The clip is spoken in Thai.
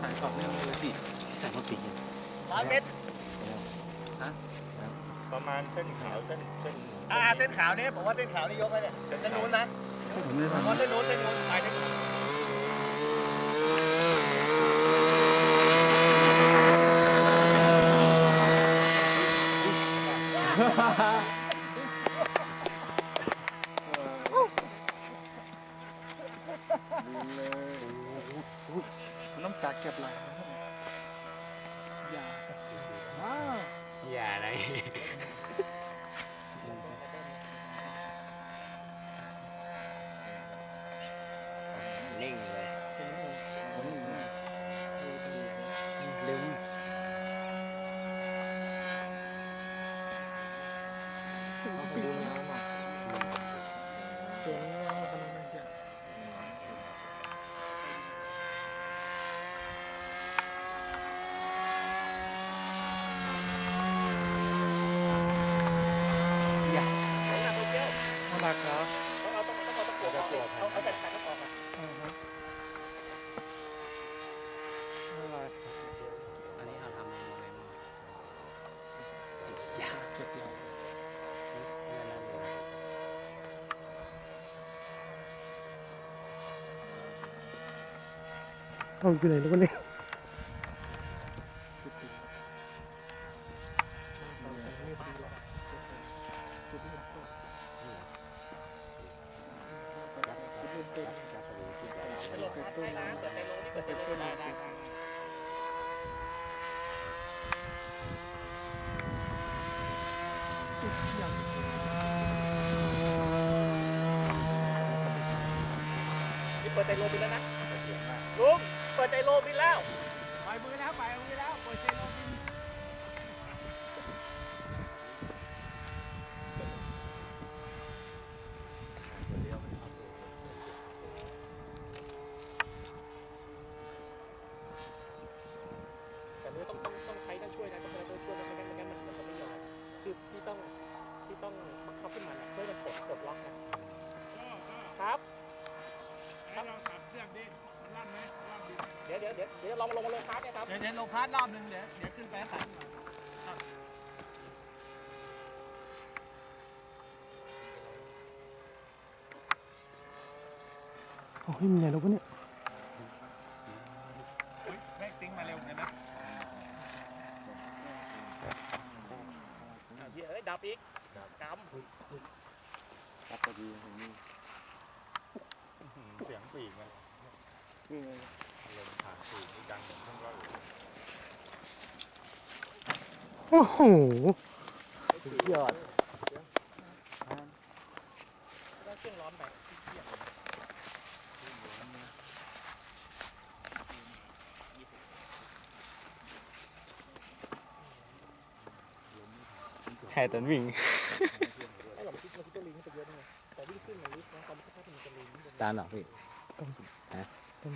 ถ่ายต่อเนื่องเลยพี่ที่ใส่รถติดร้อยเมตรประมาณเส้นขาวเส้นเส้นอ่าเส้นขาวนี้ผมว่าเส้นขาวนี่ยกแล้วเนี่ยเส้นนู้นนะผมไม่ได้ผมทำว่าเส้นนู้นเส้นนู้นไปเส้นนู้นน้ำ ตาเก็บไหลอย่าว้าอย่าอะไรนิ่งเลย ลืมเสียงเรากำลังจะ ไหนหนักตัวเที่ยว น่ากครับต้องเอาต้องต้องเอาตะกั่วเอาเอาแต่แขนออกอะอ่าฮะน่ารักอันนี้เราทำเมนูอะไรบ้างอย่างเก็บเดียวเอาอยู่ไหนแล้ววะเนี่ย ไปลงพัดได้นะ เปิดใจโลบินแล้วนะลุงเปิดใจโลบินแล้วปล่อยมือแล้วปล่อยมือแล้วเปิดไตโลบินแต่เนื้อต้องต้องต้องใช้ต้องช่วยนะต้องใช้ต้องช่วยนะไม่งั้นไม่งั้นมันมันจะไม่ยอมคือพี่ต้องพี่ต้องบังคับขึ้นมานะช่วยมันกดกดล็อกนะครับ ให้ลองขับเครื่องดิมันลั่นไหมลั่นดิเดี๋ยวเดี๋ยวเดี๋ยวเดี๋ยวลองลงมาลงพาร์ทเนี่ยครับ เดี๋ยวเดี๋ยวลงพาร์ทรอบนึงเดี๋ยวเดี๋ยวขึ้นไปขันเอาให้มันไหนแล้ววะเนี่ยแม่งซิงค์มาเร็วเห็นไหมอะเหี้ยเอ้ยดับอีกกครับพอดีผมนี่เสียงปีกมันนี่ไงลมผ่านปีกนี่ดังเหมือนเครื่องร้อยโอ้โหยอดำได้เครื่องร้อนไปเหี้ยแค่ตอนวิ่ง ไอ้หลงคิดมันคิดจะลิงขึ้นไปเยอะนะแต่วิ่งขึ้นมันลิฟต์นะตอนนี้ก็แค่เป็นจะ ลิงขึ้น